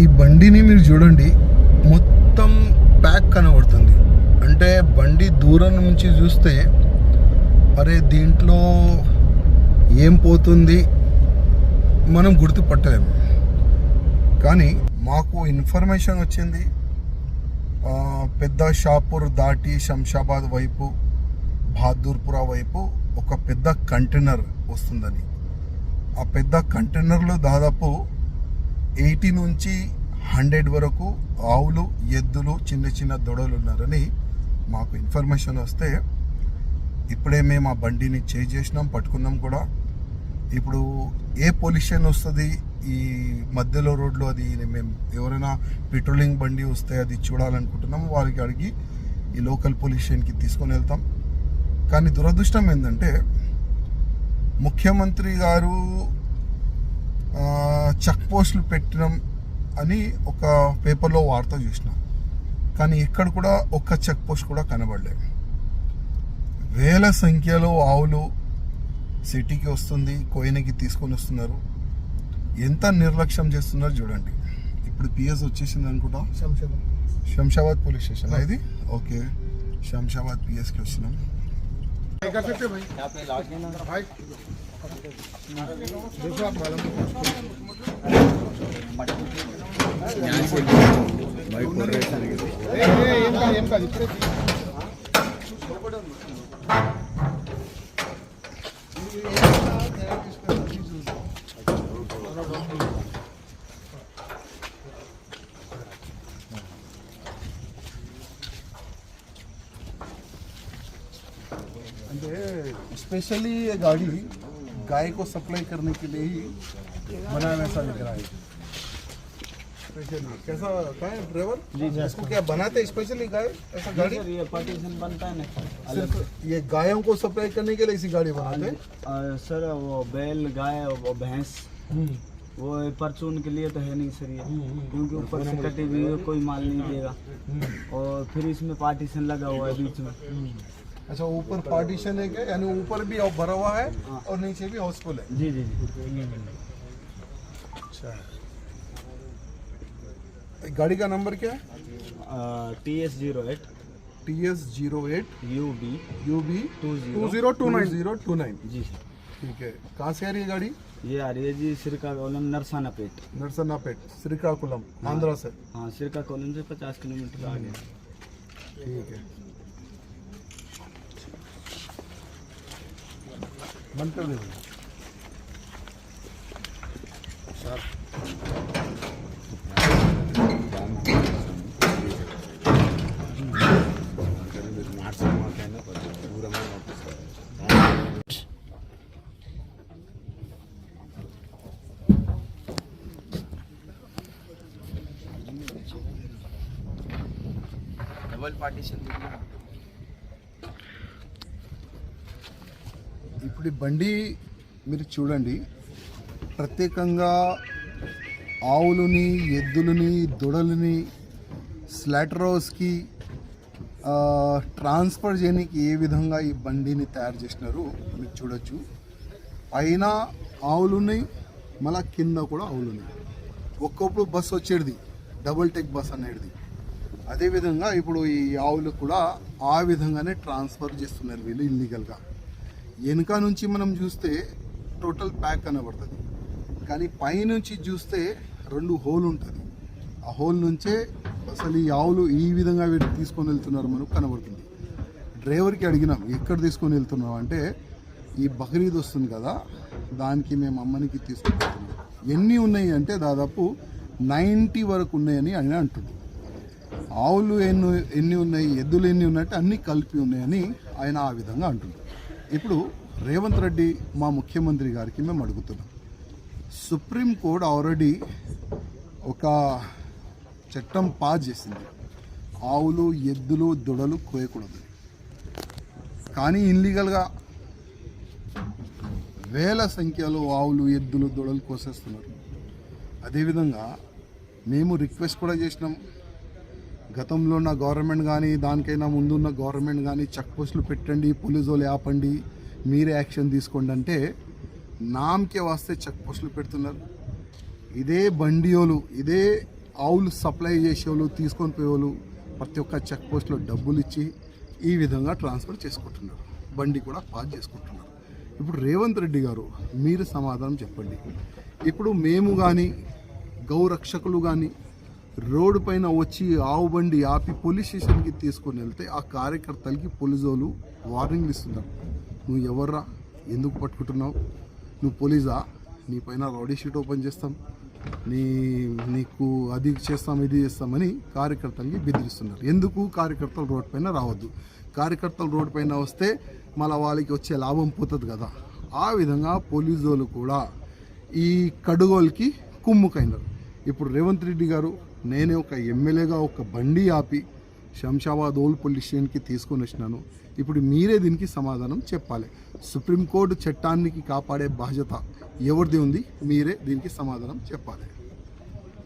ఈ బండిని మీరు చూడండి మొత్తం ప్యాక్ కనబడుతుంది. అంటే బండి దూరం నుంచి చూస్తే అరే దీంట్లో ఏం పోతుంది మనం గుర్తుపట్టలేము కానీ మాకు ఇన్ఫర్మేషన్ వచ్చింది పెద్ద షాపూర్ దాటి శంషాబాద్ వైపు బహాదూర్పుర వైపు ఒక పెద్ద కంటైనర్ వస్తుందని. ఆ పెద్ద కంటైనర్లో దాదాపు ఎయిటీ నుంచి హండ్రెడ్ వరకు ఆవులు ఎద్దులు చిన్న చిన్న దొడలు ఉన్నారని మాకు ఇన్ఫర్మేషన్ వస్తే ఇప్పుడే మేము ఆ బండిని చేజ్ చేసినాం పట్టుకున్నాం కూడా. ఇప్పుడు ఏ పొల్యూషన్ వస్తుంది? ఈ మధ్యలో రోడ్లో అది మేము ఎవరైనా పెట్రోలింగ్ బండి వస్తే అది చూడాలనుకుంటున్నాము వారికి అడిగి ఈ లోకల్ పొల్యూషన్కి తీసుకొని వెళ్తాం. కానీ దురదృష్టం ఏంటంటే ముఖ్యమంత్రి గారు చెక్ పోస్టులు పెట్టడం అని ఒక పేపర్లో వార్త చూసినాం. కానీ ఇక్కడ కూడా ఒక్క చెక్ పోస్ట్ కూడా కనబడలేదు వేల సంఖ్యలో ఆవులు సిటీకి వస్తుంది కోయినకి తీసుకొని వస్తున్నారు. ఎంత నిర్లక్ష్యం చేస్తున్నారు చూడండి. ఇప్పుడు పిఎస్ వచ్చేసింది అనుకుంటా? శంషాబాద్ శంషాబాద్ పోలీస్ స్టేషన్ ఇది? ఓకే. శంషాబాద్ పిఎస్కి వచ్చినాం. क्या कर सकते हैं भाई भाई देखो आप मालूम ఏం కాదు ఏం కాదు ఇప్పుడే అంటే स्पेशली ये गाड़ी गाय को सप्लाई करने के लिए ही बनाया वैसा लग रहा है। कैसा है? ड्राइवर? जी इसको क्या बनाते स्पेशली गाय? ऐसा गाड़ी? ये पार्टीशन बनता है ना सिर्फ़ ये गायों को सप्लाई करने के लिए ऐसी गाड़ी बनाते हैं? सर वो बैल गाय वो भैंस। वो परचून के लिए तो है नहीं सर ये। क्योंकि ऊपर से कटी हुई कोई माल नहीं देगा। और फिर इसमें पार्टीशन लगा हुआ है बीच में। अच्छा ऊपर पार्टीशन है क्या? यानी ऊपर भी भरा हुआ है हाँ। और नीचे भी हाउसफुल है? जी जी जी अच्छा। गाड़ी का नंबर क्या है? T S zero eight T S zero eight U B U B two two zero two nine zero two nine जी सर ठीक है। कहाँ से आ रही है गाड़ी? ये आ रही है जी श्रीकाकुलम नरसाना पेट नरसाना पेट श्रीकाकुलम आंध्रा से। हाँ सिरका कॉलम से पचास किलोमीटर आगे। ठीक है। बंद कर दे। डबल पार्टीशन ఇప్పుడు ఈ బండి మీరు చూడండి. ప్రత్యేకంగా ఆవులని ఎద్దులని దొడలని స్లాటర్ హౌస్కి ట్రాన్స్ఫర్ చేయడానికి ఏ విధంగా ఈ బండిని తయారు చేసినారు మీరు చూడొచ్చు. పైన ఆవులున్నాయి మళ్ళా కింద కూడా ఆవులున్నాయి ఒక్కప్పుడు బస్ వచ్చేది. డబుల్ టెక్ బస్ అనేది అదేవిధంగా ఇప్పుడు ఈ ఆవులు కూడా ఆ విధంగానే ట్రాన్స్ఫర్ చేస్తున్నారు వీళ్ళు ఇల్లీగల్గా వెనుక నుంచి మనం చూస్తే టోటల్ ప్యాక్ కనబడుతుంది. కానీ పైనుంచి చూస్తే రెండు హోల్ ఉంటుంది. ఆ హోల్ నుంచే అసలు ఈ ఆవులు ఈ విధంగా వీళ్ళు తీసుకొని వెళ్తున్నారు మనకు కనబడుతుంది. డ్రైవర్కి అడిగినాం ఎక్కడ తీసుకొని వెళ్తున్నాం అంటే ఈ బక్రీద్ వస్తుంది కదా దానికి మేము అమ్మనికి తీసుకొని వెళ్తున్నాం ఎన్ని ఉన్నాయి అంటే దాదాపు నైంటీ వరకు ఉన్నాయని ఆయన అంటున్నాడు ఆవులు ఎన్ని ఎన్ని ఉన్నాయి ఎద్దులు ఎన్ని ఉన్నాయంటే అన్నీ కలిపి ఉన్నాయని ఆయన ఆ విధంగా అంటున్నారు. ఇప్పుడు రేవంత్ రెడ్డి మా ముఖ్యమంత్రి గారికి మేము అడుగుతున్నాం. సుప్రీం కోర్ట్ ఆల్రెడీ ఒక చట్టం పాస్ చేసింది. ఆవులు ఎద్దులు దొడలు కోయకూడదు. కానీ ఇన్లీగల్గా వేల సంఖ్యలో ఆవులు ఎద్దులు దొడలు కోసేస్తున్నారు. అదేవిధంగా మేము రిక్వెస్ట్ కూడా చేసినాం. గతంలో ఉన్న గవర్నమెంట్ కానీ దానికైనా ముందున్న గవర్నమెంట్ కానీ చెక్ పోస్టులు పెట్టండి పోలీసు వాళ్ళు ఆపండి మీరే యాక్షన్ తీసుకోండి అంటే నామకే వస్తే చెక్ పోస్టులు పెడుతున్నారు. ఇదే బండియోలు ఇదే ఆవులు సప్లై చేసేవాళ్ళు తీసుకొని పోయేవాళ్ళు ప్రతి ఒక్క చెక్ పోస్ట్లో డబ్బులు ఇచ్చి ఈ విధంగా ట్రాన్స్ఫర్ చేసుకుంటున్నారు. బండి కూడా పాస్ చేసుకుంటున్నారు. ఇప్పుడు రేవంత్ రెడ్డి గారు మీరు సమాధానం చెప్పండి. ఇప్పుడు మేము కానీ గౌరక్షకులు కానీ రోడ్డు పైన వచ్చి ఆవు బండి ఆపి పోలీస్ స్టేషన్కి తీసుకొని వెళ్తే ఆ కార్యకర్తలకి పోలీసు వాళ్ళు వార్నింగ్లు ఇస్తున్నారు. నువ్వు ఎవర్రా? ఎందుకు పట్టుకుంటున్నావు? నువ్వు పోలీసా? నీ పైన రౌడీ షీట్ ఓపెన్ చేస్తాం. నీ నీకు అది చేస్తాం ఇది చేస్తామని కార్యకర్తలకి బెదిరిస్తున్నారు. ఎందుకు కార్యకర్తలు రోడ్ పైన రావద్దు? కార్యకర్తలు రోడ్ పైన వస్తే మళ్ళీ వాళ్ళకి వచ్చే లాభం పోతుంది కదా. ఆ విధంగా పోలీసు వాళ్ళు కూడా ఈ కడుగోలకి కుమ్ముకైనారు. ఇప్పుడు రేవంత్ రెడ్డి గారు నేనే ఒక ఎమ్మెల్యేగా ఒక బండి ఆపి శంషాబాద్ ఓల్డ్ పోలీస్ స్టేషన్కి తీసుకొని వచ్చినాను. ఇప్పుడు మీరే దీనికి సమాధానం చెప్పాలి. సుప్రీంకోర్టు చట్టానికి కాపాడే బాధ్యత ఎవరిది ఉంది? మీరే దీనికి సమాధానం చెప్పాలి.